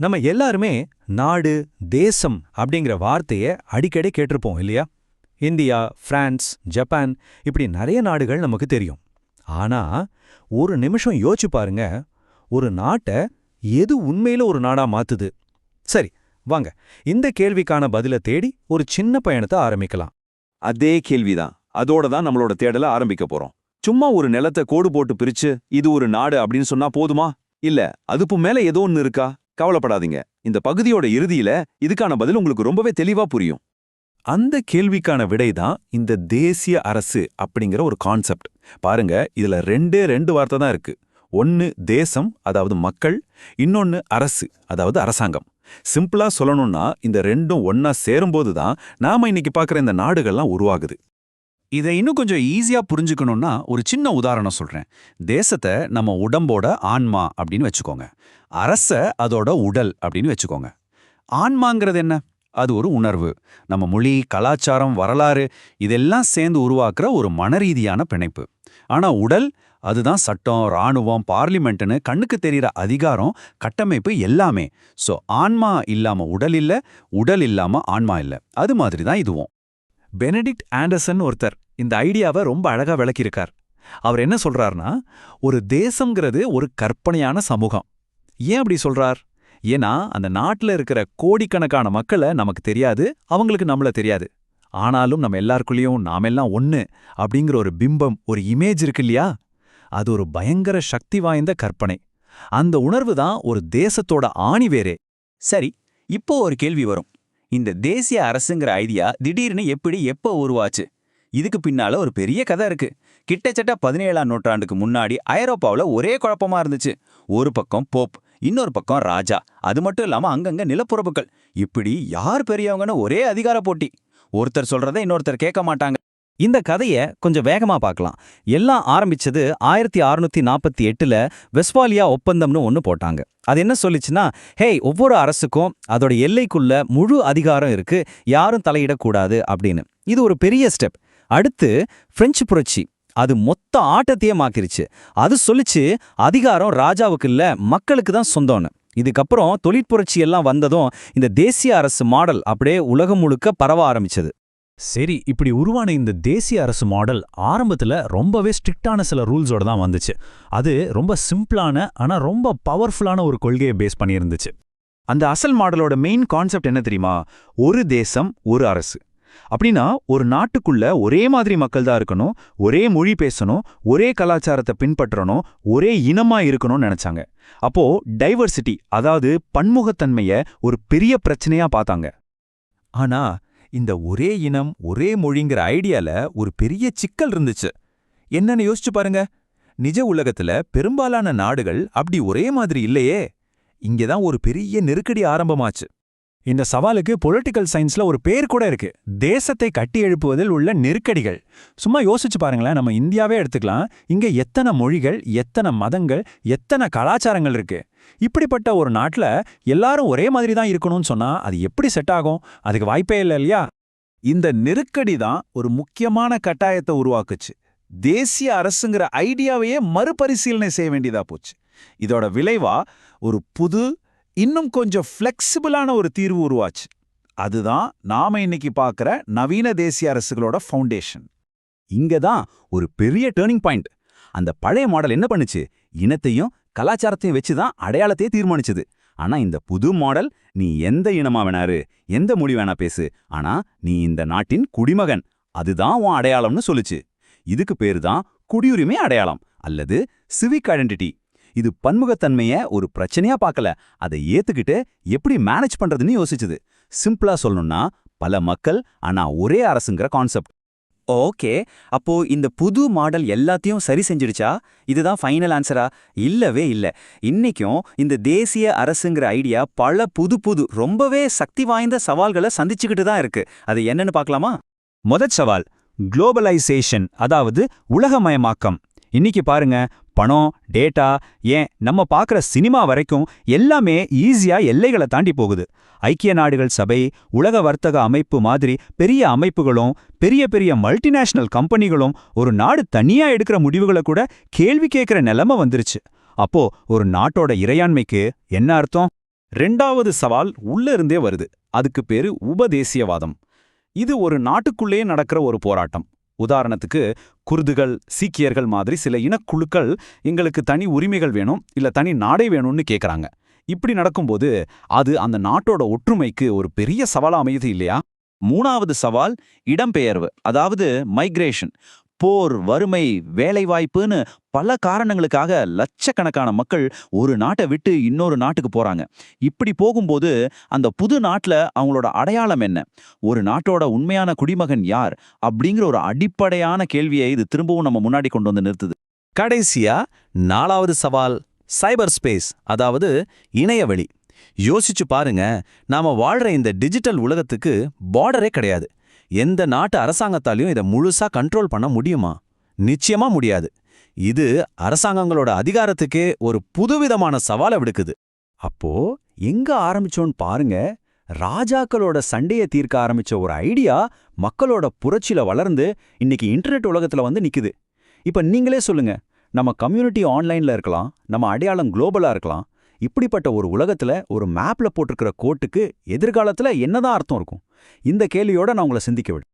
நம்ம எல்லாருமே நாடு தேசம் அப்படிங்கிற வார்த்தையை அடிக்கடி கேட்டிருப்போம் இல்லையா? இந்தியா பிரான்ஸ் ஜப்பான் இப்படி நிறைய நாடுகள் நமக்கு தெரியும். ஆனா ஒரு நிமிஷம் யோசிச்சு பாருங்க. ஒரு நாட்டை எது உண்மையில ஒரு நாடா மாத்துது? சரி வாங்க. இந்த கேள்விக்கான பதில தேடி ஒரு சின்ன பயணத்தை ஆரம்பிக்கலாம். அதே கேள்விதான். அதோட தான் நம்மளோட தேடல ஆரம்பிக்க போறோம். சும்மா ஒரு நிலத்தை கோடு போட்டு பிரிச்சு இது ஒரு நாடு அப்படின்னு சொன்னா போதுமா? இல்ல அதுப்பு மேல ஏதோ ஒன்னு இருக்கா? கவலைப்படாதீங்க. இந்த பகுதியோட இறுதியில இதுக்கான பதில் உங்களுக்கு ரொம்பவே தெளிவா புரியும். அந்த கேள்விக்கான விடை தான் இந்த தேசிய அரசு அப்படிங்கிற ஒரு கான்செப்ட் பாருங்க இதுல ரெண்டே ரெண்டு வார்த்தை தான் இருக்கு. ஒன்னு தேசம் அதாவது மக்கள் இன்னொன்னு அரசு அதாவது அரசாங்கம். சிம்பிளா சொல்லணும்னா இந்த ரெண்டும் ஒன்னா சேரும்போது தான் நாம இன்னைக்கு பார்க்குற இந்த நாடுகள்லாம் உருவாகுது. இதை இன்னும் கொஞ்சம் ஈஸியா புரிஞ்சுக்கணும்னா ஒரு சின்ன உதாரணம் சொல்றேன். தேசத்தை நம்ம உடம்போட ஆன்மா அப்படின்னு வச்சுக்கோங்க. அரச அதோட உடல் அப்படின்னு வச்சுக்கோங்க. ஆன்மாங்கிறது என்ன? அது ஒரு உணர்வு. நம்ம மொழி கலாச்சாரம் வரலாறு இதெல்லாம் சேர்ந்து உருவாக்குற ஒரு மனரீதியான பிணைப்பு. ஆனா உடல் அதுதான் சட்டம் ராணுவம் பார்லிமெண்ட்னு கண்ணுக்கு தெரியற அதிகாரம் கட்டமைப்பு எல்லாமே. சோ ஆன்மா இல்லாம உடல் இல்ல உடல் இல்லாம ஆன்மா இல்ல. அது மாதிரி தான் இதுவும். பெனடிக்ட் ஆண்டர்சன் ஒருத்தர் இந்த ஐடியாவை ரொம்ப அழகா விளக்கியிருக்கார். அவர் என்ன சொல்றாருன்னா ஒரு தேசம்ங்கிறது ஒரு கற்பனையான சமூகம். ஏன் அப்படி சொல்றார்? ஏன்னா அந்த நாட்டுல இருக்கிற கோடிக்கணக்கான மக்களை நமக்கு தெரியாது அவங்களுக்கு நம்மள தெரியாது. ஆனாலும் நம்ம எல்லாருக்குள்ளேயும் நாமெல்லாம் ஒன்று அப்படிங்கிற ஒரு பிம்பம் ஒரு இமேஜ் இருக்கு இல்லையா? அது ஒரு பயங்கர சக்தி வாய்ந்த கற்பனை. அந்த உணர்வு தான் ஒரு தேசத்தோட ஆணிவேரே சரி இப்போ ஒரு கேள்வி வரும். இந்த தேசிய அரசுங்கிற ஐடியா திடீர்னு எப்படி எப்போ உருவாச்சு? இதுக்கு பின்னால ஒரு பெரிய கதை இருக்கு. கிட்டத்தட்ட பதினேழாம் நூற்றாண்டுக்கு முன்னாடி ஐரோப்பாவுல ஒரே குழப்பமா இருந்துச்சு. ஒரு பக்கம் போப் இன்னொரு பக்கம் ராஜா. அது மட்டும் இல்லாம அங்கங்க நிலப்புறப்புகள் இப்படி யார் பெரியவங்கன்னு ஒரே அதிகார போட்டி. ஒருத்தர் சொல்றதை இன்னொருத்தர் கேட்க மாட்டாங்க. இந்த கதைய கொஞ்சம் வேகமா பார்க்கலாம். எல்லாம் ஆரம்பிச்சது ஆயிரத்தி அறுநூத்தி நாற்பத்தி எட்டுல வெஸ்வாலியா ஒப்பந்தம்னு ஒன்னு போட்டாங்க. அது என்ன சொல்லிச்சுன்னா ஹேய் ஒவ்வொரு அரசுக்கும் அதோட எல்லைக்குள்ள முழு அதிகாரம் இருக்கு. யாரும் தலையிடக்கூடாது அப்படின்னு. இது ஒரு பெரிய ஸ்டெப். அடுத்து பிரெஞ்சு புரட்சி. அது மொத்த ஆட்டத்தையே மாத்திருச்சு. அது சொல்லிச்சு அதிகாரம் ராஜாவுக்கு இல்ல மக்களுக்கு தான் சொந்தம்னு. இதுக்கப்புறம் தொழிற்புரட்சி எல்லாம் வந்ததும் இந்த தேசிய அரசு மாடல் அப்படியே உலகம் முழுக்க பரவ ஆரம்பிச்சது. சரி இப்படி உருவான இந்த தேசிய அரசு மாடல் ஆரம்பத்துல ரொம்பவே ஸ்ட்ரிக்டான சில ரூல்ஸோட தான் வந்துச்சு. அது ரொம்ப சிம்பிளான ஆனா ரொம்ப பவர்ஃபுல்லான ஒரு கொள்கையை பேஸ் பண்ணியிருந்துச்சு. அந்த அசல் மாடலோட மெயின் கான்செப்ட் என்ன தெரியுமா? ஒரு தேசம் ஒரு அரசு. அப்படின்னா ஒரு நாட்டுக்குள்ள ஒரே மாதிரி மக்கள் தான் இருக்கணும் ஒரே மொழி பேசணும் ஒரே கலாச்சாரத்தை பின்பற்றணும் ஒரே இனமா இருக்கணும்னு நினைச்சாங்க. அப்போ டைவர்சிட்டி அதாவது பன்முகத்தன்மைய ஒரு பெரிய பிரச்சனையா பார்த்தாங்க. ஆனா இந்த ஒரே இனம் ஒரே மொழிங்கிற ஐடியால ஒரு பெரிய சிக்கல் இருந்துச்சு. என்னன்னு யோசிச்சு பாருங்க. நிஜ உலகத்துல பெரும்பாலான நாடுகள் அப்படி ஒரே மாதிரி இல்லையே. இங்கதான் ஒரு பெரிய நெருக்கடி ஆரம்பமாச்சு. இந்த சவாலுக்கு பொலிட்டிக்கல் சயின்ஸ்ல ஒரு பேர் கூட இருக்கு. தேசத்தை கட்டி எழுப்புவதில் உள்ள நெருக்கடிகள். சும்மா யோசிச்சு பாருங்களேன் நம்ம இந்தியாவே எடுத்துக்கலாம். இங்க எத்தனை மொழிகள் எத்தனை மதங்கள் எத்தனை கலாச்சாரங்கள் இருக்கு. இப்படிப்பட்ட ஒரு நாட்டுல எல்லாரும் ஒரே மாதிரி தான் இருக்கணும்னு சொன்னா அது எப்படி செட் ஆகும்? அதுக்கு வாய்ப்பே இல்லை இல்லையா? இந்த நெருக்கடி தான் ஒரு முக்கியமான கட்டாயத்தை உருவாக்குச்சு. தேசிய அரசுங்கிற ஐடியாவையே மறுபரிசீலனை செய்ய வேண்டியதா போச்சு. இதோட விளைவா ஒரு புது இன்னும் கொஞ்சம் ஃப்ளெக்சிபிளான ஒரு தீர்வு உருவாச்சு. அதுதான் நாம இன்னைக்கு பார்க்குற நவீன தேசிய அரசுகளோட ஃபவுண்டேஷன் இங்க தான் ஒரு பெரிய டேர்னிங் பாயிண்ட் அந்த பழைய மாடல் என்ன பண்ணுச்சு? இனத்தையும் கலாச்சாரத்தையும் வச்சு தான் அடையாளத்தையே தீர்மானிச்சுது. ஆனா இந்த புது மாடல் நீ எந்த இனமா வேணாரு எந்த மொழி வேணா பேசு ஆனா நீ இந்த நாட்டின் குடிமகன். அதுதான் உன் அடையாளம்னு சொல்லுச்சு. இதுக்கு பேரு தான் குடியுரிமை அடையாளம் அல்லது சிவிக் ஐடென்டிட்டி இது பன்முகத்தன்மையை ஒரு பிரச்சனையா பார்க்கல அதை ஏத்துக்கிட்டு எப்படி மேனேஜ் பண்றதுன்னு யோசிச்சுது. சிம்பிளா சொல்லணும்னா பல மக்கள் ஆனா ஒரே அரசுங்கிற கான்செப்ட் ஓகே அப்போ இந்த புது மாடல் எல்லாத்தையும் சரி செஞ்சிடுச்சா? இதுதான் ஃபைனல் ஆன்சரா இல்லவே இல்ல. இன்னைக்கும் இந்த தேசிய அரசுங்கிற ஐடியா பல புது புது ரொம்பவே சக்தி வாய்ந்த சவால்களை சந்திச்சுக்கிட்டு தான் இருக்கு. அது என்னன்னு பார்க்கலாமா முதற் சவால் குளோபலைசேஷன் அதாவது உலகமயமாக்கம். இன்னைக்கு பாருங்க பணம் டேட்டா ஏன் நம்ம பார்க்குற சினிமா வரைக்கும் எல்லாமே ஈஸியா எல்லைகளை தாண்டி போகுது. ஐக்கிய நாடுகள் சபை உலக வர்த்தக அமைப்பு மாதிரி பெரிய அமைப்புகளும் பெரிய பெரிய மல்டிநேஷனல் கம்பெனிகளும் ஒரு நாடு தனியா எடுக்கிற முடிவுகளை கூட கேள்வி கேட்குற நிலைமை வந்துருச்சு. அப்போ ஒரு நாட்டோட இறையாண்மைக்கு என்ன அர்த்தம்? ரெண்டாவது சவால் உள்ள இருந்தே வருது. அதுக்கு பேரு உபதேசியவாதம். இது ஒரு நாட்டுக்குள்ளே நடக்கிற ஒரு போராட்டம். உதாரணத்துக்கு குருதுகள் சீக்கியர்கள் மாதிரி சில இனக்குழுக்கள் எங்களுக்கு தனி உரிமைகள் வேணும் இல்ல தனி நாடே வேணும்னு கேக்குறாங்க. இப்படி நடக்கும்போது அது அந்த நாட்டோட ஒற்றுமைக்கு ஒரு பெரிய சவால் அமையுது இல்லையா? மூணாவது சவால் இடம்பெயர்வு அதாவது மைக்ரேஷன் போர் வறுமை வேலைவாய்ப்புன்னு பல காரணங்களுக்காக லட்சக்கணக்கான மக்கள் ஒரு நாட்டை விட்டு இன்னொரு நாட்டுக்கு போறாங்க. இப்படி போகும்போது அந்த புது நாட்டுல அவங்களோட அடையாளம் என்ன? ஒரு நாட்டோட உண்மையான குடிமகன் யார்? அப்படிங்கிற ஒரு அடிப்படையான கேள்வியை இது திரும்பவும் நம்ம முன்னாடி கொண்டு வந்து நிறுத்துது. கடைசியா நாலாவது சவால் சைபர் ஸ்பேஸ் அதாவது இணையவெளி. யோசிச்சு பாருங்க நாம வாழ்ற இந்த டிஜிட்டல் உலகத்துக்கு பார்டரே கிடையாது. எந்த நாட்டு அரசாங்கத்தாலையும் இதை முழுசா கண்ட்ரோல் பண்ண முடியுமா? நிச்சயமா முடியாது. இது அரசாங்கங்களோட அதிகாரத்துக்கே ஒரு புதுவிதமான சவாலை விடுக்குது. அப்போ எங்க ஆரம்பிச்சோன்னு பாருங்க ராஜாக்களோட சண்டைய தீர்க்க ஆரம்பிச்ச ஒரு ஐடியா மக்களோட புரட்சியில வளர்ந்து இன்னைக்கு இன்டர்நெட் உலகத்துல வந்து நிக்குது. இப்ப நீங்களே சொல்லுங்க நம்ம கம்யூனிட்டி ஆன்லைன்ல இருக்கலாம் நம்ம அடையாளம் குளோபலா இருக்கலாம் இப்படிப்பட்ட ஒரு உலகத்துல ஒரு மேப்ல போட்டிருக்கிற கோட்டுக்கு எதிர்காலத்துல என்னதான் அர்த்தம் இருக்கும்? இந்த கேள்வியோட நான் உங்களை சிந்திக்க விடு